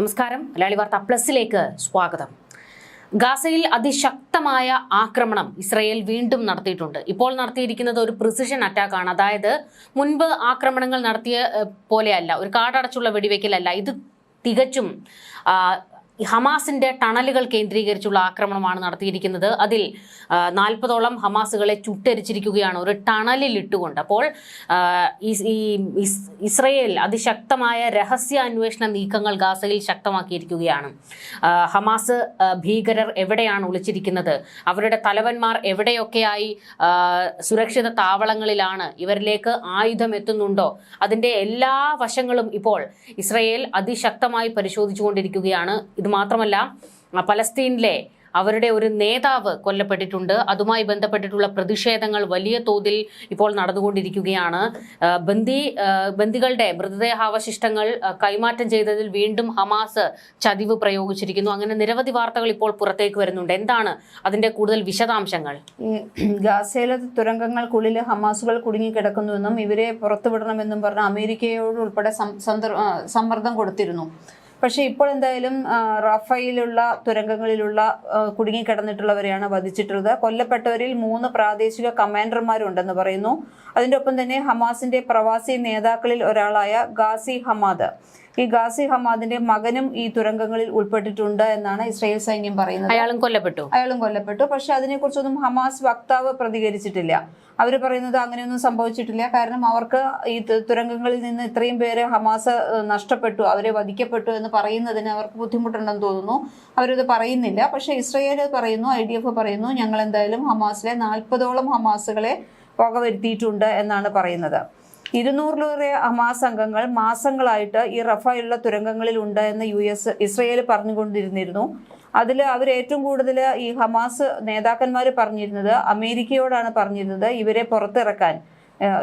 നമസ്കാരം. മലയാളി വാർത്ത പ്ലസിലേക്ക് സ്വാഗതം. ഗാസയിൽ അതിശക്തമായ ആക്രമണം ഇസ്രയേൽ വീണ്ടും നടത്തിയിട്ടുണ്ട്. ഇപ്പോൾ നടത്തിയിരിക്കുന്നത് ഒരു പ്രിസിഷൻ അറ്റാക്കാണ് അതായത് മുൻപ് ആക്രമണങ്ങൾ നടത്തിയ പോലെയല്ല ഒരു കാടടച്ചുള്ള വെടിവെക്കലല്ല. ഇത് തികച്ചും ഹമാസിന്റെ ടണലുകൾ കേന്ദ്രീകരിച്ചുള്ള ആക്രമണമാണ് നടത്തിയിരിക്കുന്നത്. അതിൽ നാൽപ്പതോളം ഹമാസുകളെ ചുട്ടരിച്ചിരിക്കുകയാണ് ഒരു ടണലിൽ ഇട്ടുകൊണ്ട് അപ്പോൾ ഈ- ഈ ഇസ്- ഇസ്രയേൽ അതിശക്തമായ രഹസ്യ അന്വേഷണ നീക്കങ്ങൾ ഗാസയിൽ ശക്തമാക്കിയിരിക്കുകയാണ്. ഹമാസ് ഭീകരർ എവിടെയാണ് ഒളിച്ചിരിക്കുന്നത്? അവരുടെ തലവന്മാർ എവിടെയൊക്കെയായി? സുരക്ഷിത താവളങ്ങളിലാണ് ഇവരിലേക്ക് ആയുധം എത്തുന്നുണ്ടോ? അതിന്റെ എല്ലാ വശങ്ങളും ഇപ്പോൾ ഇസ്രയേൽ അതിശക്തമായി പരിശോധിച്ചുകൊണ്ടിരിക്കുകയാണ്. ഇത് മാത്രമല്ല ആ, പലസ്തീനിലെ അവരുടെ ഒരു നേതാവ് കൊല്ലപ്പെട്ടിട്ടുണ്ട്. അതുമായി ബന്ധപ്പെട്ടിട്ടുള്ള പ്രതിഷേധങ്ങൾ വലിയ തോതിൽ ഇപ്പോൾ നടന്നുകൊണ്ടിരിക്കുകയാണ്. ബന്ദി ബന്ദികളുടെ മൃതദേഹാവശിഷ്ടങ്ങൾ കൈമാറ്റം ചെയ്തതിൽ വീണ്ടും ഹമാസ് ചതിവ് പ്രയോഗിച്ചിരിക്കുന്നു. അങ്ങനെ നിരവധി വാർത്തകൾ ഇപ്പോൾ പുറത്തേക്ക് വരുന്നുണ്ട്. എന്താണ് അതിന്റെ കൂടുതൽ വിശദാംശങ്ങൾ? ഗാസയിലെ തുരങ്കങ്ങൾക്കുള്ളിൽ ഹമാസുകൾ കുടുങ്ങിക്കിടക്കുന്നുവെന്നും ഇവരെ പുറത്തുവിടണമെന്നും പറഞ്ഞ് അമേരിക്കയോട് ഉൾപ്പെടെ സം- സന്ദർ- ആ, സമ്മർദ്ദം കൊടുത്തിരുന്നു. പക്ഷെ ഇപ്പോൾ എന്തായാലും റഫയിലുള്ള തുരങ്കങ്ങളിലുള്ള കുടുങ്ങിക്കിടന്നിട്ടുള്ളവരെയാണ് വധിച്ചിട്ടുള്ളത്. കൊല്ലപ്പെട്ടവരിൽ മൂന്ന് പ്രാദേശിക കമാൻഡർമാരുണ്ടെന്ന് പറയുന്നു. അതിന്റെ ഒപ്പം തന്നെ ഹമാസിന്റെ പ്രവാസി നേതാക്കളിൽ ഒരാളായ ഗാസി ഹമാദ്. ഈ ഗാസി ഹമാദിന്റെ മകനും ഈ തുരങ്കങ്ങളിൽ ഉൾപ്പെട്ടിട്ടുണ്ട് എന്നാണ് ഇസ്രായേൽ സൈന്യം പറയുന്നത്. അയാളും കൊല്ലപ്പെട്ടു. അയാളും കൊല്ലപ്പെട്ടു. പക്ഷെ അതിനെക്കുറിച്ചൊന്നും ഹമാസ് വക്താവ് പ്രതികരിച്ചിട്ടില്ല. അവർ പറയുന്നത് അങ്ങനെയൊന്നും സംഭവിച്ചിട്ടില്ല. കാരണം അവർക്ക് ഈ തുരങ്കങ്ങളിൽ നിന്ന് ഇത്രയും പേര് ഹമാസ് നഷ്ടപ്പെട്ടു അവരെ വധിക്കപ്പെട്ടു എന്ന് പറയുന്നതിന് അവർക്ക് ബുദ്ധിമുട്ടുണ്ടെന്ന് തോന്നുന്നു. അവരത് പറയുന്നില്ല. പക്ഷെ ഇസ്രയേൽ പറയുന്നു ഐ ഡി എഫ് പറയുന്നു ഞങ്ങൾ എന്തായാലും ഹമാസിലെ നാൽപ്പതോളം ഹമാസുകളെ വകവരുത്തിയിട്ടുണ്ട് എന്നാണ് പറയുന്നത്. ഇരുന്നൂറിലേറെ ഹമാസ് അംഗങ്ങൾ മാസങ്ങളായിട്ട് ഈ റഫായുള്ള തുരങ്കങ്ങളിൽ ഉണ്ട് എന്ന് യു എസ് ഇസ്രയേൽ പറഞ്ഞുകൊണ്ടിരുന്നിരുന്നു. അതിൽ അവർ ഏറ്റവും കൂടുതൽ ഈ ഹമാസ് നേതാക്കന്മാർ പറഞ്ഞിരുന്നത് അമേരിക്കയോടാണ് പറഞ്ഞിരുന്നത് ഇവരെ പുറത്തിറക്കാൻ.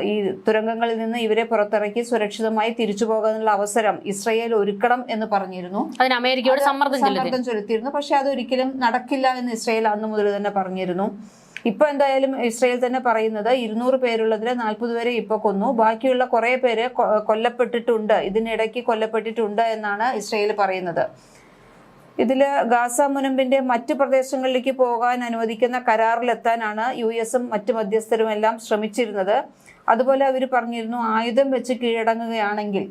ഈ തുരങ്കങ്ങളിൽ നിന്ന് ഇവരെ പുറത്തിറക്കി സുരക്ഷിതമായി തിരിച്ചു പോകാനുള്ള അവസരം ഇസ്രയേൽ ഒരുക്കണം എന്ന് പറഞ്ഞിരുന്നു. അതിന് അമേരിക്കയോട് സമ്മർദ്ദം സമ്മർദ്ദം ചെലുത്തിയിരുന്നു. പക്ഷെ അതൊരിക്കലും നടക്കില്ല എന്ന് ഇസ്രയേൽ അന്ന് മുതൽ തന്നെ പറഞ്ഞിരുന്നു. ഇപ്പൊ എന്തായാലും ഇസ്രയേൽ തന്നെ പറയുന്നത് ഇരുന്നൂറ് പേരുള്ളതിൽ നാൽപ്പത് പേരെ ഇപ്പൊ കൊന്നു. ബാക്കിയുള്ള കുറെ പേര് കൊല്ലപ്പെട്ടിട്ടുണ്ട്. ഇതിനിടയ്ക്ക് കൊല്ലപ്പെട്ടിട്ടുണ്ട് എന്നാണ് ഇസ്രയേൽ പറയുന്നത്. ഇതിൽ ഗാസ മുനമ്പിന്റെ മറ്റു പ്രദേശങ്ങളിലേക്ക് പോകാൻ അനുവദിക്കുന്ന കരാറിലെത്താനാണ് യു എസും മറ്റു മധ്യസ്ഥരും എല്ലാം ശ്രമിച്ചിരുന്നത്. അതുപോലെ അവർ പറഞ്ഞിരുന്നു ആയുധം വെച്ച് കീഴടങ്ങുകയാണെങ്കിൽ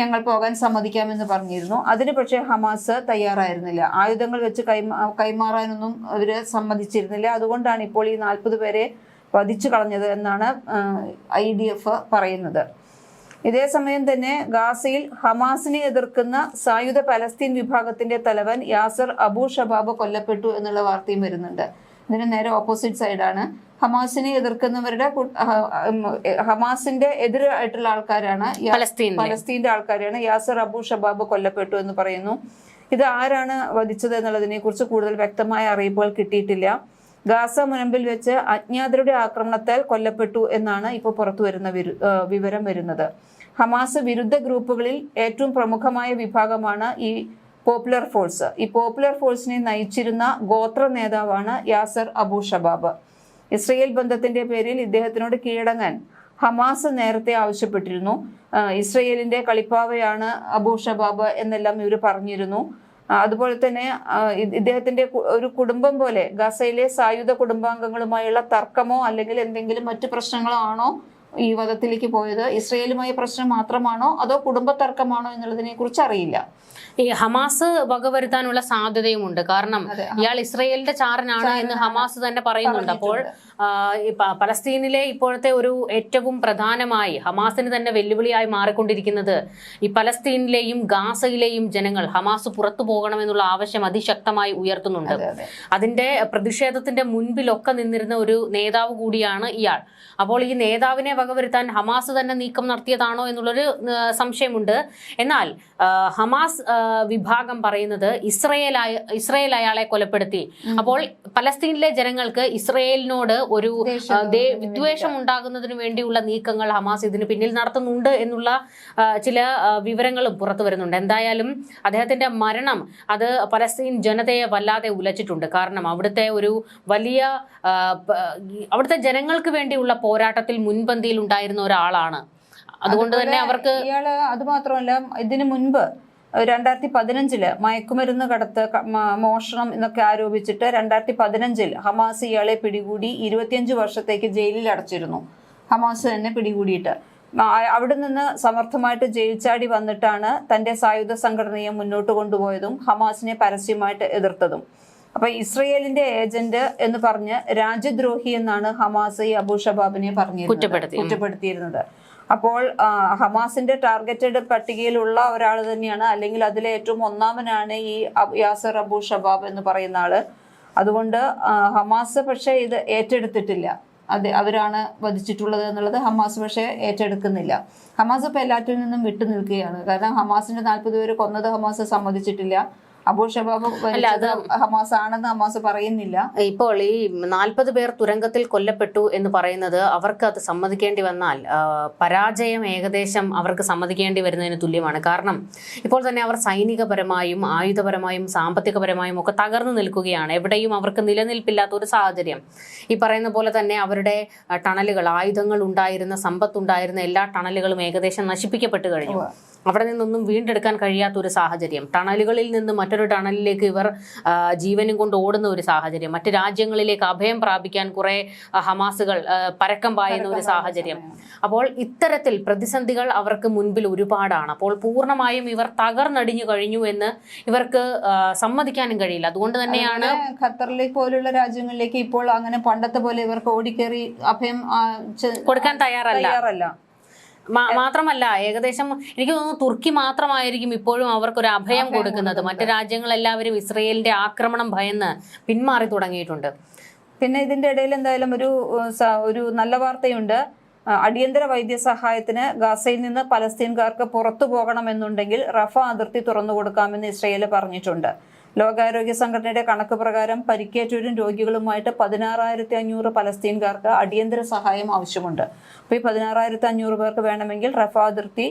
ഞങ്ങൾ പോകാൻ സമ്മതിക്കാമെന്ന് പറഞ്ഞിരുന്നു. അതിന് പക്ഷേ ഹമാസ് തയ്യാറായിരുന്നില്ല. ആയുധങ്ങൾ വെച്ച് കൈമാ കൈമാറാനൊന്നും അവർ സമ്മതിച്ചിരുന്നില്ല. അതുകൊണ്ടാണ് ഇപ്പോൾ ഈ നാൽപ്പത് പേരെ വധിച്ചു കളഞ്ഞത് എന്നാണ് ഐ ഡി എഫ് പറയുന്നത്. ഇതേ സമയം തന്നെ ഗാസയിൽ ഹമാസിനെ എതിർക്കുന്ന സായുധ പലസ്തീൻ വിഭാഗത്തിന്റെ തലവൻ യാസർ അബു ഷബാബ് കൊല്ലപ്പെട്ടു എന്നുള്ള വാർത്തയും വരുന്നുണ്ട്. ഇതിന് നേരെ ഓപ്പോസിറ്റ് സൈഡാണ് ഹമാസിനെ എതിർക്കുന്നവരുടെ ഹമാസിന്റെ എതിരായിട്ടുള്ള ആൾക്കാരാണ്. പലസ്തീന്റെ ആൾക്കാരാണ്. യാസർ അബു ഷബാബ് കൊല്ലപ്പെട്ടു എന്ന് പറയുന്നു. ഇത് ആരാണ് വധിച്ചത് എന്നുള്ളതിനെ കുറിച്ച് കൂടുതൽ വ്യക്തമായ അറിയിപ്പുകൾ കിട്ടിയിട്ടില്ല. ഗാസ മുനമ്പിൽ വെച്ച് അജ്ഞാതരുടെ ആക്രമണത്താൽ കൊല്ലപ്പെട്ടു എന്നാണ് ഇപ്പോൾ പുറത്തു വരുന്ന വിവരം വരുന്നത്. ഹമാസ് വിരുദ്ധ ഗ്രൂപ്പുകളിൽ ഏറ്റവും പ്രമുഖമായ വിഭാഗമാണ് ഈ പോപ്പുലർ ഫോഴ്സ്. ഈ പോപ്പുലർ ഫോഴ്സിനെ നയിച്ചിരുന്ന ഗോത്ര നേതാവാണ് യാസർ അബു ഷബാബ്. ഇസ്രയേൽ ബന്ധത്തിന്റെ പേരിൽ ഇദ്ദേഹത്തിനോട് കീഴടങ്ങാൻ ഹമാസ് നേരത്തെ ആവശ്യപ്പെട്ടിരുന്നു. ഇസ്രയേലിന്റെ കളിപ്പാവയാണ് അബു ഷബാബ് എന്നെല്ലാം ഇവർ പറഞ്ഞിരുന്നു. അതുപോലെ തന്നെ ഇദ്ദേഹത്തിന്റെ ഒരു കുടുംബം പോലെ ഗസയിലെ സായുധ കുടുംബാംഗങ്ങളുമായുള്ള തർക്കമോ അല്ലെങ്കിൽ എന്തെങ്കിലും മറ്റു പ്രശ്നങ്ങളോ ആണോ ഈ വധത്തിലേക്ക് പോയത്? ഇസ്രയേലുമായി പ്രശ്നം മാത്രമാണോ അതോ കുടുംബ തർക്കമാണോ എന്നുള്ളതിനെ കുറിച്ച് അറിയില്ല? ഈ ഹമാസ് വകവരുത്താനുള്ള സാധ്യതയുമുണ്ട്. കാരണം ഇയാൾ ഇസ്രയേലിന്റെ ചാരനാണ് എന്ന് ഹമാസ് തന്നെ പറയുന്നുണ്ട്. അപ്പോൾ പലസ്തീനിലെ ഇപ്പോഴത്തെ ഒരു ഏറ്റവും പ്രധാനമായി ഹമാസിന് തന്നെ വെല്ലുവിളിയായി മാറിക്കൊണ്ടിരിക്കുന്നത് ഈ പലസ്തീനിലെയും ഗാസയിലെയും ജനങ്ങൾ ഹമാസ് പുറത്തു പോകണമെന്നുള്ള ആവശ്യം അതിശക്തമായി ഉയർത്തുന്നുണ്ട്. അതെ അതെ. അതിന്റെ പ്രതിഷേധത്തിന്റെ മുൻപിലൊക്കെ നിന്നിരുന്ന ഒരു നേതാവ് കൂടിയാണ് ഇയാൾ. അപ്പോൾ ഈ നേതാവിനെ വകവരുത്താൻ ഹമാസ് തന്നെ നീക്കം നടത്തിയതാണോ എന്നുള്ളൊരു സംശയമുണ്ട്. എന്നാൽ ഹമാസ് വിഭാഗം പറയുന്നത് ഇസ്രയേലായ ഇസ്രയേൽ അയാളെ കൊലപ്പെടുത്തി. അപ്പോൾ പലസ്തീനിലെ ജനങ്ങൾക്ക് ഇസ്രയേലിനോട് ഒരു വിദ്വേഷം ഉണ്ടാകുന്നതിന് വേണ്ടിയുള്ള നീക്കങ്ങൾ ഹമാസ് ഇതിന് പിന്നിൽ നടത്തുന്നുണ്ട് എന്നുള്ള ചില വിവരങ്ങളും പുറത്തു വരുന്നുണ്ട്. എന്തായാലും അദ്ദേഹത്തിന്റെ മരണം അത് പലസ്തീൻ ജനതയെ വല്ലാതെ ഉലച്ചിട്ടുണ്ട്. കാരണം അവിടുത്തെ ഒരു വലിയ അവിടുത്തെ ജനങ്ങൾക്ക് വേണ്ടിയുള്ള പോരാട്ടത്തിൽ മുൻപന്തിയിൽ ഉണ്ടായിരുന്ന ഒരാളാണ്. അതുകൊണ്ട് തന്നെ അവർക്ക് ഇയാൾ അതുമാത്രമല്ല ഇതിനു മുൻപ് രണ്ടായിരത്തി പതിനഞ്ചിൽ മയക്കുമരുന്ന് കടത്ത് മോഷണം എന്നൊക്കെ ആരോപിച്ചിട്ട് രണ്ടായിരത്തി പതിനഞ്ചിൽ ഹമാസ് ഇയാളെ പിടികൂടി ഇരുപത്തിയഞ്ച് വർഷത്തേക്ക് ജയിലിൽ അടച്ചിരുന്നു. ഹമാസ് തന്നെ പിടികൂടിയിട്ട്. അവിടെ നിന്ന് സമർത്ഥമായിട്ട് ജയിൽ ചാടി വന്നിട്ടാണ് തന്റെ സായുധ സംഘടനയെ മുന്നോട്ട് കൊണ്ടുപോയതും ഹമാസിനെ പരസ്യമായിട്ട് എതിർത്തതും. അപ്പൊ ഇസ്രയേലിന്റെ ഏജന്റ് എന്ന് പറഞ്ഞ് രാജ്യദ്രോഹി എന്നാണ് ഹമാസ് ഈ അബു ഷബാബിനെ പറഞ്ഞു കുറ്റപ്പെടുത്തി. കുറ്റപ്പെടുത്തിയിരുന്നത്. അപ്പോൾ ഹമാസിന്റെ ടാർഗറ്റഡ് പട്ടികയിലുള്ള ഒരാൾ തന്നെയാണ്. അല്ലെങ്കിൽ അതിലെ ഏറ്റവും ഒന്നാമനാണ് ഈ യാസർ അബു ഷബാബ് എന്ന് പറയുന്ന ആൾ. അതുകൊണ്ട് ഹമാസ് പക്ഷേ ഇത് ഏറ്റെടുത്തിട്ടില്ല. അതെ അവരാണ് വധിച്ചിട്ടുള്ളത് എന്നുള്ളത് ഹമാസ് പക്ഷേ ഏറ്റെടുക്കുന്നില്ല. ഹമാസ് ഇപ്പൊ എല്ലാറ്റിൽ നിന്നും വിട്ടു നിൽക്കുകയാണ്. കാരണം ഹമാസിന്റെ നാൽപ്പത് പേര് കൊന്നത് ഹമാസ് സമ്മതിച്ചിട്ടില്ല. അബു ഷബാബ് ഹമാസ് ആണെന്ന് ഹമാസ് പറയുന്നില്ല. ഇപ്പോൾ ഈ നാൽപ്പത് പേർ തുരങ്കത്തിൽ കൊല്ലപ്പെട്ടു എന്ന് പറയുന്നത് അവർക്ക് അത് സമ്മതിക്കേണ്ടി വന്നാൽ പരാജയം ഏകദേശം അവർക്ക് സമ്മതിക്കേണ്ടി വരുന്നതിന് തുല്യമാണ്. കാരണം ഇപ്പോൾ തന്നെ അവർ സൈനികപരമായും ആയുധപരമായും സാമ്പത്തികപരമായും ഒക്കെ തകർന്നു നിൽക്കുകയാണ്. എവിടെയും അവർക്ക് നിലനിൽപ്പില്ലാത്ത ഒരു സാഹചര്യം. ഈ പറയുന്ന പോലെ തന്നെ അവരുടെ ടണലുകൾ ആയുധങ്ങൾ ഉണ്ടായിരുന്ന സമ്പത്തുണ്ടായിരുന്ന എല്ലാ ടണലുകളും ഏകദേശം നശിപ്പിക്കപ്പെട്ടു കഴിഞ്ഞു. അവിടെ നിന്നൊന്നും വീണ്ടെടുക്കാൻ കഴിയാത്ത ഒരു സാഹചര്യം. ടണലുകളിൽ നിന്ന് മറ്റൊരു ടണലിലേക്ക് ഇവർ ജീവനും കൊണ്ട് ഓടുന്ന ഒരു സാഹചര്യം. മറ്റ് രാജ്യങ്ങളിലേക്ക് അഭയം പ്രാപിക്കാൻ കുറെ ഹമാസുകൾ പരക്കം പായുന്ന ഒരു സാഹചര്യം. അപ്പോൾ ഇത്തരത്തിൽ പ്രതിസന്ധികൾ അവർക്ക് മുൻപിൽ ഒരുപാടാണ്. അപ്പോൾ പൂർണമായും ഇവർ തകർന്നടിഞ്ഞു കഴിഞ്ഞു എന്ന് ഇവർക്ക് സമ്മതിക്കാനും കഴിയില്ല. അതുകൊണ്ട് തന്നെയാണ് ഖത്തറിലെ ഖത്തറിലേക്ക് പോലുള്ള രാജ്യങ്ങളിലേക്ക് ഇപ്പോൾ അങ്ങനെ പണ്ടത്തെ പോലെ ഇവർക്ക് ഓടിക്കേറി അഭയം കൊടുക്കാൻ തയ്യാറല്ല. മാത്രമല്ല ഏകദേശം എനിക്ക് തോന്നുന്നു തുർക്കി മാത്രമായിരിക്കും ഇപ്പോഴും അവർക്ക് ഒരു അഭയം കൊടുക്കുന്നത്. മറ്റു രാജ്യങ്ങളെല്ലാവരും ഇസ്രയേലിന്റെ ആക്രമണം ഭയന്ന് പിന്മാറി തുടങ്ങിയിട്ടുണ്ട്. പിന്നെ ഇതിന്റെ ഇടയിൽ എന്തായാലും ഒരു ഒരു നല്ല വാർത്തയുണ്ട്. അടിയന്തര വൈദ്യസഹായത്തിന് ഗാസയിൽ നിന്ന് പലസ്തീൻകാർക്ക് പുറത്തു പോകണമെന്നുണ്ടെങ്കിൽ റഫ അതിർത്തി തുറന്നു കൊടുക്കാമെന്ന് ഇസ്രയേൽ പറഞ്ഞിട്ടുണ്ട്. ലോകാരോഗ്യ സംഘടനയുടെ കണക്ക് പ്രകാരം പരിക്കേറ്റവരും രോഗികളുമായിട്ട് പതിനാറായിരത്തി അഞ്ഞൂറ് പലസ്തീൻകാർക്ക് അടിയന്തര സഹായം ആവശ്യമുണ്ട്. അപ്പോൾ ഈ പതിനാറായിരത്തി അഞ്ഞൂറ് പേർക്ക് വേണമെങ്കിൽ റഫ അതിർത്തി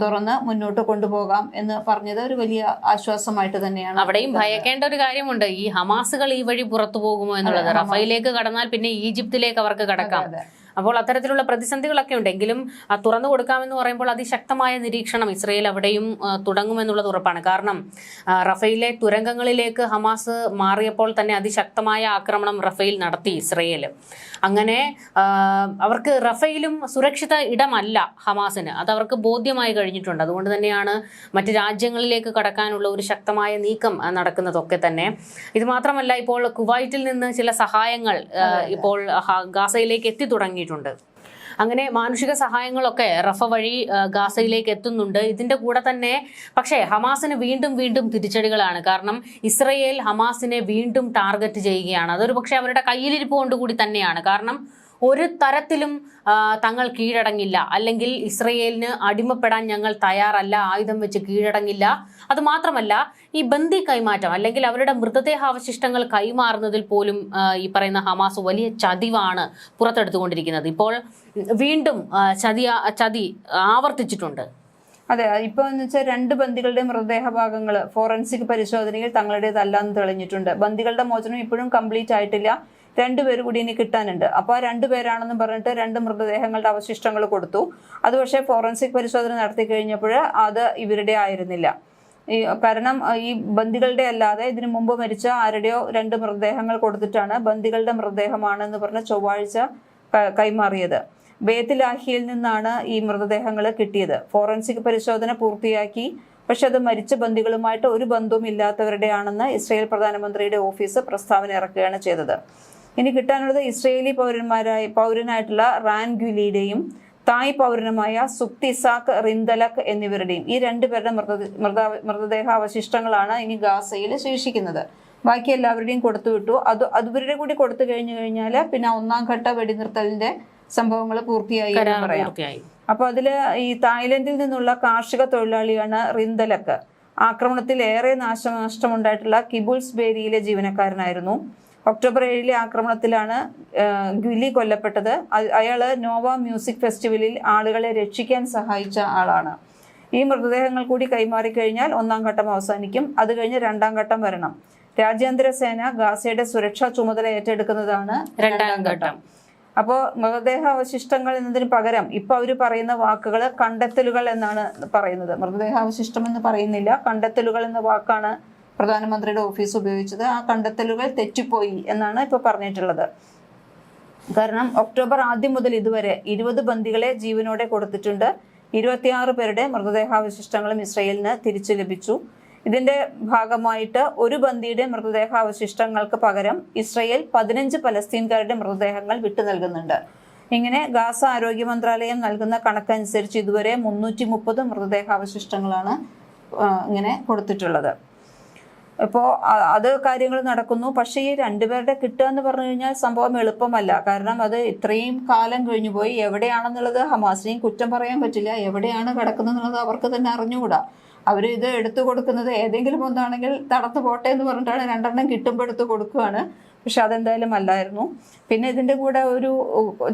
തുറന്ന് മുന്നോട്ട് കൊണ്ടുപോകാം എന്ന് പറഞ്ഞത് ഒരു വലിയ ആശ്വാസമായിട്ട് തന്നെയാണ്. അവിടെയും ഭയക്കേണ്ട ഒരു കാര്യമുണ്ട്. ഈ ഹമാസുകൾ ഈ വഴി പുറത്തു പോകുമോ എന്നുള്ളത്. റഫയിലേക്ക് കടന്നാൽ പിന്നെ ഈജിപ്തിലേക്ക് അവർക്ക് കടക്കാം. അപ്പോൾ അത്തരത്തിലുള്ള പ്രതിസന്ധികളൊക്കെ ഉണ്ടെങ്കിലും തുറന്നു കൊടുക്കാമെന്ന് പറയുമ്പോൾ അതിശക്തമായ നിരീക്ഷണം ഇസ്രയേൽ അവിടെയും തുടങ്ങുമെന്നുള്ളത് ഉറപ്പാണ്. കാരണം റഫയിലെ തുരങ്കങ്ങളിലേക്ക് ഹമാസ് മാറിയപ്പോൾ തന്നെ അതിശക്തമായ ആക്രമണം റഫേൽ നടത്തി ഇസ്രയേൽ അങ്ങനെ അവർക്ക് റഫയിലും സുരക്ഷിത ഇടമല്ല ഹമാസിന്. അത് അവർക്ക് ബോധ്യമായി കഴിഞ്ഞിട്ടുണ്ട്. അതുകൊണ്ട് തന്നെയാണ് മറ്റ് രാജ്യങ്ങളിലേക്ക് കടക്കാനുള്ള ഒരു ശക്തമായ നീക്കം നടക്കുന്നതൊക്കെ തന്നെ. ഇത് മാത്രമല്ല ഇപ്പോൾ കുവൈറ്റിൽ നിന്ന് ചില സഹായങ്ങൾ ഇപ്പോൾ ഗാസയിലേക്ക് എത്തി തുടങ്ങിയിട്ടുണ്ട്. അങ്ങനെ മാനുഷിക സഹായങ്ങളൊക്കെ റഫ വഴി ഗാസയിലേക്ക് എത്തുന്നുണ്ട്. ഇതിന്റെ കൂടെ തന്നെ പക്ഷേ ഹമാസിന് വീണ്ടും വീണ്ടും തിരിച്ചടികളാണ്. കാരണം ഇസ്രയേൽ ഹമാസിനെ വീണ്ടും ടാർഗറ്റ് ചെയ്യുകയാണ്. അതൊരു പക്ഷേ അവരുടെ കയ്യിലിരിപ്പ് കൊണ്ടുകൂടി തന്നെയാണ്. കാരണം ഒരു തരത്തിലും തങ്ങൾ കീഴടങ്ങില്ല. അല്ലെങ്കിൽ ഇസ്രയേലിന് അടിമപ്പെടാൻ ഞങ്ങൾ തയ്യാറല്ല ആയുധം വെച്ച് കീഴടങ്ങില്ല. അതുമാത്രമല്ല ഈ ബന്ദി കൈമാറ്റം അല്ലെങ്കിൽ അവരുടെ മൃതദേഹാവശിഷ്ടങ്ങൾ കൈമാറുന്നതിൽ പോലും ഈ പറയുന്ന ഹമാസ് വലിയ ചതിവാണ് പുറത്തെടുത്തുകൊണ്ടിരിക്കുന്നത്. ഇപ്പോൾ വീണ്ടും ചതി ചതി ആവർത്തിച്ചിട്ടുണ്ട്. അതെ ഇപ്പൊ എന്ന് വെച്ചാൽ രണ്ട് ബന്ദികളുടെ മൃതദേഹ ഭാഗങ്ങൾ ഫോറൻസിക് പരിശോധനയിൽ തങ്ങളുടേതല്ലാന്ന് തെളിഞ്ഞിട്ടുണ്ട്. ബന്ദികളുടെ മോചനം ഇപ്പോഴും കംപ്ലീറ്റ് ആയിട്ടില്ല. രണ്ടുപേര് കൂടി ഇനി കിട്ടാനുണ്ട്. അപ്പോൾ ആ രണ്ടുപേരാണെന്ന് പറഞ്ഞിട്ട് രണ്ട് മൃതദേഹങ്ങളുടെ അവശിഷ്ടങ്ങൾ കൊടുത്തു. അത് പക്ഷേ ഫോറൻസിക് പരിശോധന നടത്തി കഴിഞ്ഞപ്പോൾ അത് ഇവരുടെ ആയിരുന്നില്ല. ഈ കാരണം ഈ ബന്ദികളുടെ അല്ലാതെ ഇതിനു മുമ്പ് മരിച്ച ആരുടെയോ രണ്ട് മൃതദേഹങ്ങൾ കൊടുത്തിട്ടാണ് ബന്ദികളുടെ മൃതദേഹമാണെന്ന് പറഞ്ഞ് ചൊവ്വാഴ്ച കൈമാറിയത്. ബേത്തിലാഹിയിൽ നിന്നാണ് ഈ മൃതദേഹങ്ങൾ കിട്ടിയത്. ഫോറൻസിക് പരിശോധന പൂർത്തിയാക്കി. പക്ഷെ അത് മരിച്ച ബന്ദികളുമായിട്ട് ഒരു ബന്ധവും ഇല്ലാത്തവരുടെയാണെന്ന് ഇസ്രായേൽ പ്രധാനമന്ത്രിയുടെ ഓഫീസ് പ്രസ്താവന ഇറക്കുകയാണ് ചെയ്തത്. ഇനി കിട്ടാനുള്ളത് ഇസ്രയേലി പൗരന്മാരായ പൗരനായിട്ടുള്ള റാൻ ഗ്വിലിയുടെയും തായ് പൗരനുമായ സുക്തിസാക്ക് റിന്തലക് എന്നിവരുടെയും ഈ രണ്ടുപേരുടെ മൃത മൃത മൃതദേഹാവശിഷ്ടങ്ങളാണ് ഇനി ഗാസയിൽ ശേഷിക്കുന്നത്. ബാക്കി എല്ലാവരുടെയും കൊടുത്തുവിട്ടു അത് അതുവരുടെ കൂടി കൊടുത്തു കഴിഞ്ഞു കഴിഞ്ഞാൽ പിന്നെ ഒന്നാം ഘട്ട വെടിനിർത്തലിന്റെ സംഭവങ്ങൾ പൂർത്തിയായി എന്ന് പറയാം. അപ്പൊ അതിൽ ഈ തായ്ലൻഡിൽ നിന്നുള്ള കാർഷിക തൊഴിലാളിയാണ് റിന്തലക്ക് ആക്രമണത്തിൽ ഏറെ നാശനഷ്ടമുണ്ടായിട്ടുള്ള കിബുൾസ് ബേരിയിലെ ജീവനക്കാരനായിരുന്നു. ഒക്ടോബർ ഏഴിലെ ആക്രമണത്തിലാണ് ഗുലി കൊല്ലപ്പെട്ടത്. അയാൾ അയാൾ നോവ മ്യൂസിക് ഫെസ്റ്റിവലിൽ ആളുകളെ രക്ഷിക്കാൻ സഹായിച്ച ആളാണ്. ഈ മൃതദേഹങ്ങൾ കൂടി കൈമാറി കഴിഞ്ഞാൽ ഒന്നാം ഘട്ടം അവസാനിക്കും. അത് കഴിഞ്ഞ് രണ്ടാം ഘട്ടം വരണം. രാജ്യാന്തര സേന ഗാസയുടെ സുരക്ഷാ ചുമതല ഏറ്റെടുക്കുന്നതാണ് രണ്ടാം ഘട്ടം. അപ്പോൾ മൃതദേഹ അവശിഷ്ടങ്ങൾ എന്നതിന് പകരം ഇപ്പൊ അവർ പറയുന്ന വാക്കുകൾ കണ്ടെത്തലുകൾ എന്നാണ് പറയുന്നത്. മൃതദേഹാവശിഷ്ടം എന്ന് പറയുന്നില്ല. കണ്ടെത്തലുകൾ എന്ന വാക്കാണ് പ്രധാനമന്ത്രിയുടെ ഓഫീസ് ഉപയോഗിച്ചത് ആ കണ്ടെത്തലുകൾ തെറ്റിപ്പോയി എന്നാണ് ഇപ്പൊ പറഞ്ഞിട്ടുള്ളത്. കാരണം ഒക്ടോബർ ആദ്യം മുതൽ ഇതുവരെ ഇരുപത് ബന്ദികളെ ജീവനോടെ കൊടുത്തിട്ടുണ്ട്. ഇരുപത്തിയാറ് പേരുടെ മൃതദേഹാവശിഷ്ടങ്ങളും ഇസ്രയേലിന് തിരിച്ചു ലഭിച്ചു. ഇതിന്റെ ഭാഗമായിട്ട് ഒരു ബന്ദിയുടെ മൃതദേഹാവശിഷ്ടങ്ങൾക്ക് പകരം ഇസ്രയേൽ പതിനഞ്ച് പലസ്തീൻകാരുടെ മൃതദേഹങ്ങൾ വിട്ടു നൽകുന്നുണ്ട്. ഇങ്ങനെ ഗാസ ആരോഗ്യ മന്ത്രാലയം നൽകുന്ന കണക്കനുസരിച്ച് ഇതുവരെ മുന്നൂറ്റി മുപ്പത് മൃതദേഹാവശിഷ്ടങ്ങളാണ് ഇങ്ങനെ കൊടുത്തിട്ടുള്ളത്. ഇപ്പോൾ അത് കാര്യങ്ങൾ നടക്കുന്നു. പക്ഷേ ഈ രണ്ടുപേരുടെ കിട്ടുക എന്ന് പറഞ്ഞു കഴിഞ്ഞാൽ സംഭവം എളുപ്പമല്ല. കാരണം അത് ഇത്രയും കാലം കഴിഞ്ഞു പോയി. എവിടെയാണെന്നുള്ളത് ഹമാസിനെയും കുറ്റം പറയാൻ പറ്റില്ല. എവിടെയാണ് കിടക്കുന്നത് എന്നുള്ളത് അവർക്ക് തന്നെ അറിഞ്ഞുകൂടാ. അവർ ഇത് എടുത്തു കൊടുക്കുന്നത് ഏതെങ്കിലും ഒന്നാണെങ്കിൽ തടത്ത് പോട്ടെ എന്ന് പറഞ്ഞിട്ടാണ് രണ്ടെണ്ണം കിട്ടുമ്പോൾ എടുത്തു കൊടുക്കുകയാണ് പക്ഷെ അതെന്തായാലും അല്ലായിരുന്നു. പിന്നെ ഇതിന്റെ കൂടെ ഒരു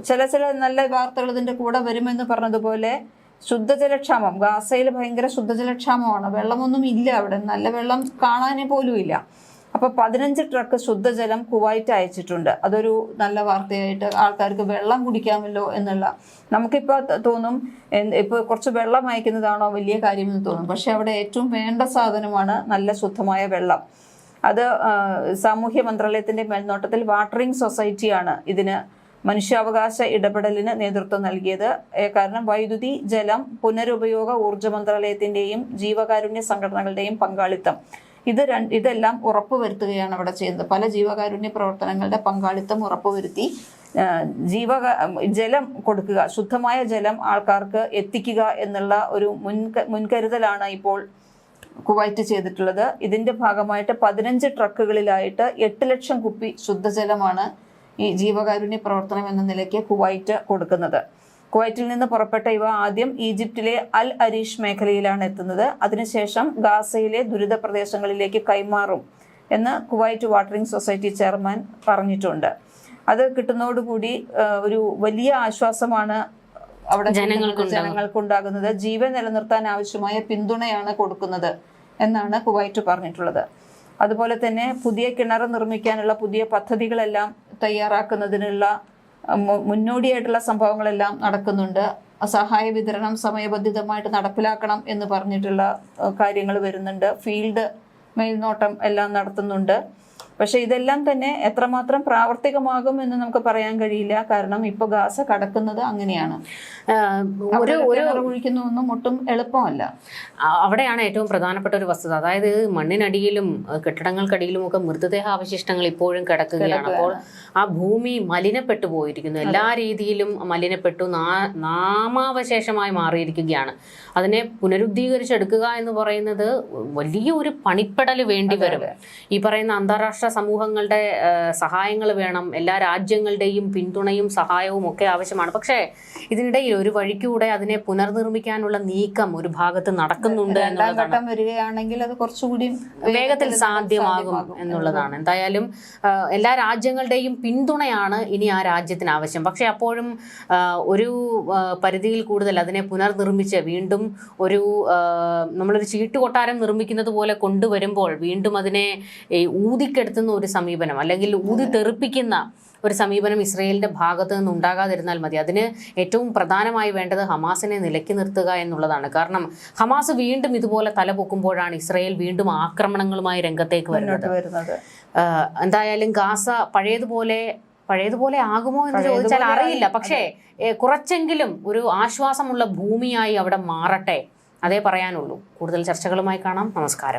ചില ചില നല്ല വാർത്തകൾ ഇതിന്റെ കൂടെ വരുമെന്ന് പറഞ്ഞതുപോലെ ശുദ്ധജലക്ഷാമം. ഗാസയിൽ ഭയങ്കര ശുദ്ധജലക്ഷാമമാണ്. വെള്ളമൊന്നും ഇല്ല അവിടെ. നല്ല വെള്ളം കാണാനേ പോലും ഇല്ല. അപ്പൊ പതിനഞ്ച് ട്രക്ക് ശുദ്ധജലം കുവൈറ്റ് അയച്ചിട്ടുണ്ട്. അതൊരു നല്ല വാർത്തയായിട്ട് ആൾക്കാർക്ക് വെള്ളം കുടിക്കാമല്ലോ എന്നുള്ള നമുക്കിപ്പോൾ തോന്നും ഇപ്പൊ കുറച്ച് വെള്ളം അയക്കുന്നതാണോ വലിയ കാര്യമെന്ന് തോന്നും. പക്ഷെ അവിടെ ഏറ്റവും വേണ്ട സാധനമാണ് നല്ല ശുദ്ധമായ വെള്ളം. അത് സാമൂഹ്യ മന്ത്രാലയത്തിന്റെ മേൽനോട്ടത്തിൽ വാട്ടറിംഗ് സൊസൈറ്റിയാണ് ഇതിന് മനുഷ്യാവകാശ ഇടപെടലിന് നേതൃത്വം നൽകിയത്. കാരണം വൈദ്യുതി ജലം പുനരുപയോഗ ഊർജ മന്ത്രാലയത്തിന്റെയും ജീവകാരുണ്യ സംഘടനകളുടെയും പങ്കാളിത്തം. ഇത് രണ്ട് ഇതെല്ലാം ഉറപ്പുവരുത്തുകയാണ് അവിടെ ചെയ്യുന്നത് പല ജീവകാരുണ്യ പ്രവർത്തനങ്ങളുടെ പങ്കാളിത്തം ഉറപ്പുവരുത്തി ജീവ ജലം കൊടുക്കുക ശുദ്ധമായ ജലം ആൾക്കാർക്ക് എത്തിക്കുക എന്നുള്ള ഒരു മുൻക മുൻകരുതലാണ് ഇപ്പോൾ കുവൈറ്റ് ചെയ്തിട്ടുള്ളത്. ഇതിന്റെ ഭാഗമായിട്ട് പതിനഞ്ച് ട്രക്കുകളിലായിട്ട് എട്ട് ലക്ഷം കുപ്പി ശുദ്ധജലമാണ് ഈ ജീവകാരുണ്യ പ്രവർത്തനം എന്ന നിലയ്ക്ക് കുവൈറ്റ് കൊടുക്കുന്നത്. കുവൈറ്റിൽ നിന്ന് പുറപ്പെട്ട ഇവ ആദ്യം ഈജിപ്തിലെ അൽ അരീഷ് മേഖലയിലാണ് എത്തുന്നത്. അതിനുശേഷം ഗാസയിലെ ദുരിത പ്രദേശങ്ങളിലേക്ക് കൈമാറും എന്ന് കുവൈറ്റ് വാട്ടറിംഗ് സൊസൈറ്റി ചെയർമാൻ പറഞ്ഞിട്ടുണ്ട്. അത് കിട്ടുന്നതോടുകൂടി ഒരു വലിയ ആശ്വാസമാണ് അവിടെ ജനങ്ങൾക്ക് ജനങ്ങൾക്കുണ്ടാകുന്നത്. ജീവൻ നിലനിർത്താൻ ആവശ്യമായ പിന്തുണയാണ് കൊടുക്കുന്നത് എന്നാണ് കുവൈറ്റ് പറഞ്ഞിട്ടുള്ളത്. അതുപോലെ തന്നെ പുതിയ കിണർ നിർമ്മിക്കാനുള്ള പുതിയ പദ്ധതികളെല്ലാം തയ്യാറാക്കുന്നതിനുള്ള മുന്നോടിയായിട്ടുള്ള സംഭവങ്ങളെല്ലാം നടക്കുന്നുണ്ട്. സഹായ വിതരണം സമയബന്ധിതമായിട്ട് നടപ്പിലാക്കണം എന്ന് പറഞ്ഞിട്ടുള്ള കാര്യങ്ങൾ വരുന്നുണ്ട്. ഫീൽഡ് മേൽനോട്ടം എല്ലാം നടത്തുന്നുണ്ട്. പക്ഷെ ഇതെല്ലാം തന്നെ എത്രമാത്രം പ്രാവർത്തികമാകും എന്ന് നമുക്ക് പറയാൻ കഴിയില്ല. കാരണം ഇപ്പൊ ഗാസ കടക്കുന്നത് അങ്ങനെയാണ്. ഒരു ഒരു ഒട്ടും എളുപ്പമല്ല. അവിടെയാണ് ഏറ്റവും പ്രധാനപ്പെട്ട ഒരു വസ്തുത. അതായത് മണ്ണിനടിയിലും കെട്ടിടങ്ങൾക്കടിയിലും ഒക്കെ മൃതദേഹ അവശിഷ്ടങ്ങൾ ഇപ്പോഴും കിടക്കുകയാണ്. അപ്പോൾ ആ ഭൂമി മലിനപ്പെട്ടു പോയിരിക്കുന്നു. എല്ലാ രീതിയിലും മലിനപ്പെട്ടു നാമാവശേഷമായി മാറിയിരിക്കുകയാണ്. അതിനെ പുനരുദ്ധീകരിച്ചെടുക്കുക എന്ന് പറയുന്നത് വലിയ ഒരു പണിപ്പെടൽ വേണ്ടി വരും. ഈ പറയുന്ന അന്താരാഷ്ട്ര സമൂഹങ്ങളുടെ സഹായങ്ങൾ വേണം. എല്ലാ രാജ്യങ്ങളുടെയും പിന്തുണയും സഹായവും ഒക്കെ ആവശ്യമാണ്. പക്ഷേ ഇതിനിടയിൽ ഒരു വഴിക്കൂടെ അതിനെ പുനർനിർമ്മിക്കാനുള്ള നീക്കം ഒരു ഭാഗത്ത് നടക്കുന്നുണ്ട് എന്നുള്ളതാണ്. വരികയാണെങ്കിൽ അത് കുറച്ചുകൂടി വേഗത്തിൽ സാധ്യമാകും എന്നുള്ളതാണ്. എന്തായാലും എല്ലാ രാജ്യങ്ങളുടെയും പിന്തുണയാണ് ഇനി ആ രാജ്യത്തിന് ആവശ്യം. പക്ഷെ അപ്പോഴും ഒരു പരിധിയിൽ കൂടുതൽ അതിനെ പുനർനിർമ്മിച്ച് വീണ്ടും ഒരു നമ്മളൊരു ചീട്ടുകൊട്ടാരം നിർമ്മിക്കുന്നത് പോലെ കൊണ്ടുവരുമ്പോൾ വീണ്ടും അതിനെ ഈ, ഊതിക്കെടുത്തുന്ന ഒരു സമീപനം അല്ലെങ്കിൽ ഊതി തെറിപ്പിക്കുന്ന ഒരു സമീപനം ഇസ്രയേലിന്റെ ഭാഗത്ത് നിന്ന് ഉണ്ടാകാതിരുന്നാൽ മതി. അതിന് ഏറ്റവും പ്രധാനമായി വേണ്ടത് ഹമാസിനെ നിലക്കി നിർത്തുക എന്നുള്ളതാണ്. കാരണം ഹമാസ് വീണ്ടും ഇതുപോലെ തലപൊക്കുമ്പോഴാണ് ഇസ്രയേൽ വീണ്ടും ആക്രമണങ്ങളുമായി രംഗത്തേക്ക് വരുന്നത്. എന്തായാലും ഗാസ പഴയതുപോലെ പഴയതുപോലെ ആകുമോ എന്ന് ചോദിച്ചാൽ അറിയില്ല. പക്ഷേ കുറച്ചെങ്കിലും ഒരു ആശ്വാസമുള്ള ഭൂമിയായി അവിടെ മാറട്ടെ. അതേ പറയാനുള്ളൂ. കൂടുതൽ ചർച്ചകളുമായി കാണാം. നമസ്കാരം.